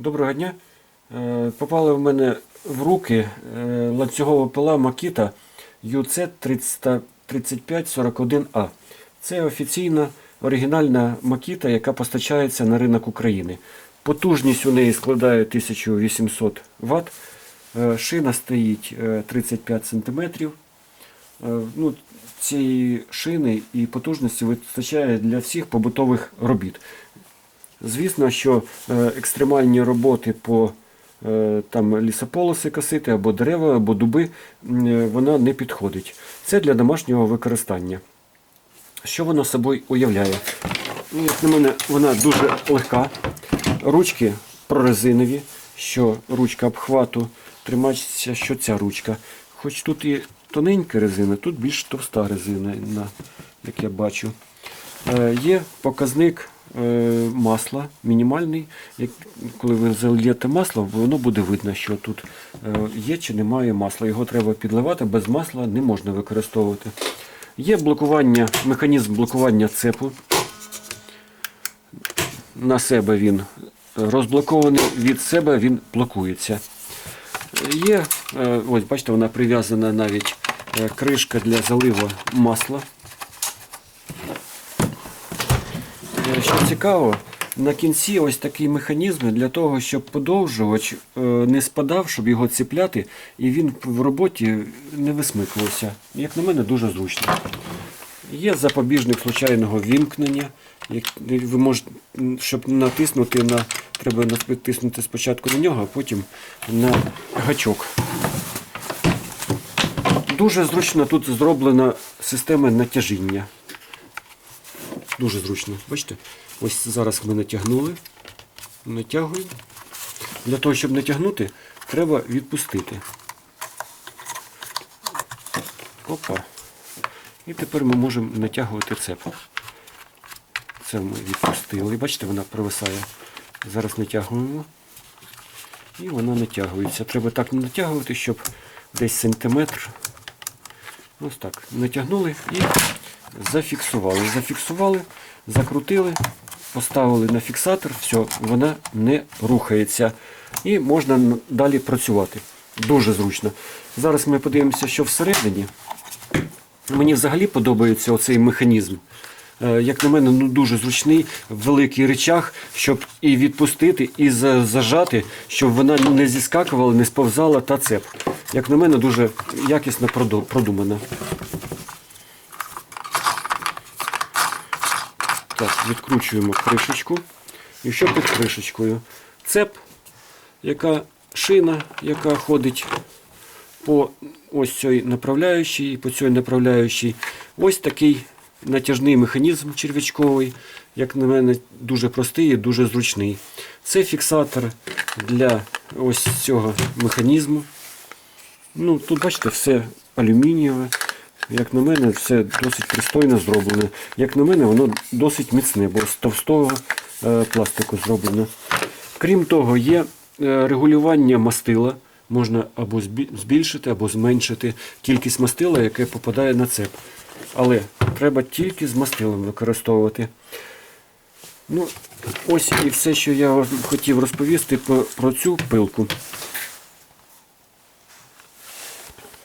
Доброго дня. Е, Попала в мене в руки е, ланцюгова пила Makita UC 3541A. Це офіційна оригінальна Makita, яка постачається на ринок України. Потужність у неї складає 1800 Вт. Е, Шина стоїть е, 35 см. Ну, цієї шини і потужності вистачає для всіх побутових робіт. Звісно, що е, екстремальні роботи по е, там, лісополоси косити, або дерева, або дуби, е, вона не підходить. Це для домашнього використання. Що воно собою уявляє? Ну, Як на мене, вона дуже легка. Ручки прорезинові, що ручка обхвату тримається, що ця ручка. Хоч тут і тоненька резина, тут більш товста резина, як я бачу. Є показник масла мінімальний. Коли ви зальєте масло, воно буде видно, що тут е, є чи немає масла. Його треба підливати, без масла не можна використовувати. Є блокування, механізм блокування цепу. На себе він розблокований, від себе він блокується. Є, е, ось бачите, вона прив'язана навіть е, кришка для заливу масла. Що цікаво, на кінці ось такий механізм для того, щоб подовжувач е, не спадав, щоб його ціпляти, і він в роботі не висмикувався. Як на мене, дуже зручно. Є запобіжник случайного вімкнення. Ви можете, щоб натиснути на, треба натиснути спочатку на нього, а потім на гачок. Дуже зручно тут зроблена система натяжіння. Дуже зручно. Бачите? Ось зараз ми натягнули. Натягуємо. Для того, щоб натягнути, треба відпустити. Опа. І тепер ми можемо натягувати цеп. Це ми відпустили. Бачите, вона провисає. Зараз натягуємо. І вона натягується. Треба так натягувати, щоб десь сантиметр. Ось так. Натягнули і зафіксували. Зафіксували, закрутили, поставили на фіксатор, все, вона не рухається. І можна далі працювати. Дуже зручно. Зараз ми подивимося, що всередині. Мені взагалі подобається оцей механізм. Е, Як на мене, ну дуже зручний, великий речах, щоб і відпустити, і зажати, щоб вона не зіскакувала, не сповзала та цеп. Як на мене, дуже якісно продумана. Так, відкручуємо кришечку. І що під кришечкою? Цеп, яка шина, яка ходить по ось цій направляючій і по цій направляючій. Ось такий натяжний механізм черв'ячковий, як на мене, дуже простий і дуже зручний. Це фіксатор для ось цього механізму. Ну, тут, бачите, все алюмінієве. Як на мене, все досить пристойно зроблене. Як на мене, воно досить міцне, бо з товстого е, пластику зроблено. Крім того, є е, регулювання мастила. Можна або збільшити, або зменшити кількість мастила, яке попадає на цеп. Але треба тільки з мастилом використовувати. Ну, ось і все, що я хотів розповісти про цю пилку.